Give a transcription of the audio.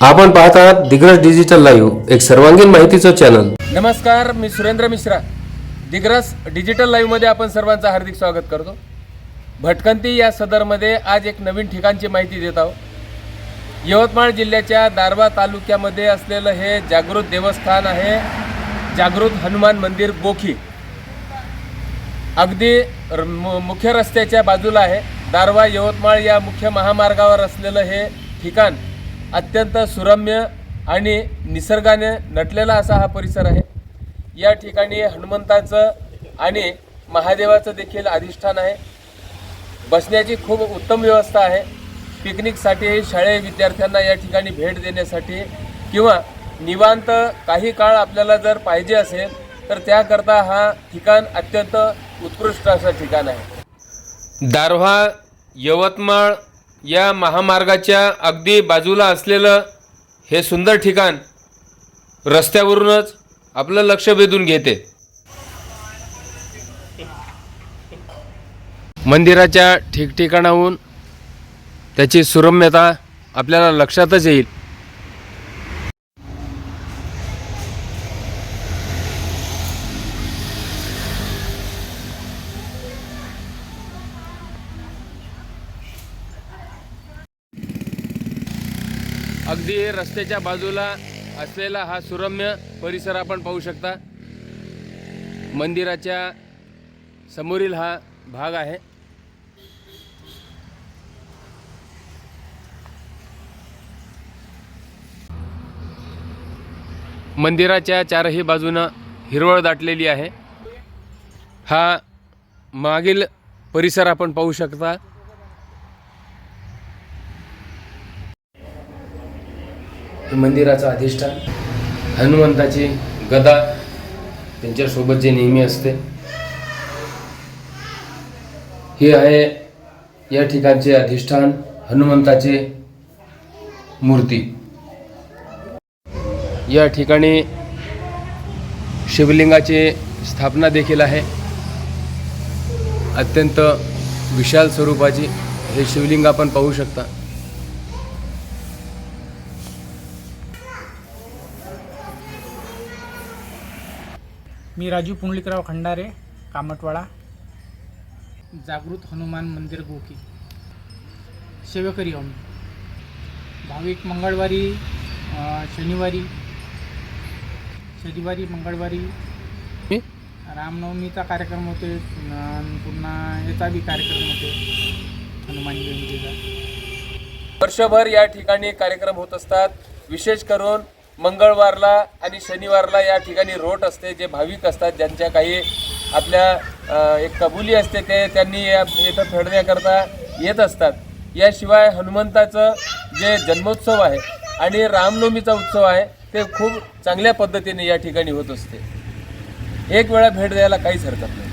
आपण पाहत आहात दिग्रस डिजिटल लाईव्ह एक सर्वांगीण माहितीचं चॅनल नमस्कार मी सुरेंद्र मिश्रा. दिग्रस डिजिटल लाईव्हमध्ये आपण सर्वांचं हार्दिक स्वागत करतो. भटकंती या सदरमध्ये आज एक नवीन ठिकाणची माहिती देत आहोत. यवतमाळ जिल्ह्याच्या दारवा तालुक्यामध्ये असलेलं हे जागृत देवस्थान आहे. जागृत हनुमान मंदिर गोखी अगदी र- मु- मुख्य रस्त्याच्या बाजूला आहे. दारवा यवतमाळ या मुख्य महामार्गावर असलेलं हे ठिकाण. अत्यंत सुरम्य आणि निसर्गाने नटलेला असा हा परिसर आहे. या ठिकाणी हनुमंताचं आणि महादेवाचं देखील अधिष्ठान आहे. बसण्याची खूप उत्तम व्यवस्था आहे. पिकनिकसाठी शाळेय विद्यार्थ्यांना या ठिकाणी भेट देण्यासाठी किंवा निवांत काही काळ आपल्याला जर पाहिजे असेल तर त्याकरता हा ठिकाण अत्यंत उत्कृष्ट असं ठिकाण आहे. दारव्हा यवतमाळ या महामार्गाच्या अगदी बाजूला असलेलं हे सुंदर ठिकाण रस्त्यावरूनच आपलं लक्ष वेधून घेते. मंदिराच्या ठिकठिकाणाहून त्याची सुरम्यता आपल्याला लक्षातच येईल. अगदी रस्त्याच्या बाजूला असलेला हा सुरम्य परिसर आपण पाहू शकता. मंदिराच्या समोरील हा भाग आहे. मंदिराच्या चारही बाजूनं हिरवळ दाटलेली आहे. हा मागील परिसर आपण पाहू शकता. मंदिराचं अधिष्ठान हनुमंताची गदा त्यांच्यासोबत जे नेहमी असते. हे आहे या ठिकाणचे अधिष्ठान हनुमंताचे मूर्ती. या ठिकाणी शिवलिंगाची स्थापना देखील आहे. अत्यंत विशाल स्वरूपाची हे शिवलिंग आपण पाहू शकता. मी राजू पुंडलिकराव खंडारे कामटवाडा. जागृत हनुमान मंदिर गोकी. सेवेकरी आहो मी भाविक मंगळवारी शनिवारी शनिवारी मंगळवारी? रामनवमीचा कार्यक्रम होते पुन्हा याचा बी कार्यक्रम होते हनुमान जयंतीचा. वर्षभर या ठिकाणी कार्यक्रम होत असतात. विशेष करून मंगळवारला आणि शनिवारला या ठिकाणी रोट असते जे भाविक असतात ज्यांच्या काही आपल्या एक कबुली असते ते त्यांनी या इथं फेडण्याकरता येत असतात. याशिवाय हनुमंताचं जे जन्मोत्सव आहे आणि रामनवमीचा उत्सव आहे ते खूप चांगल्या पद्धतीने या ठिकाणी होत असते. एक वेळा भेट द्यायला काहीच हरकत नाही.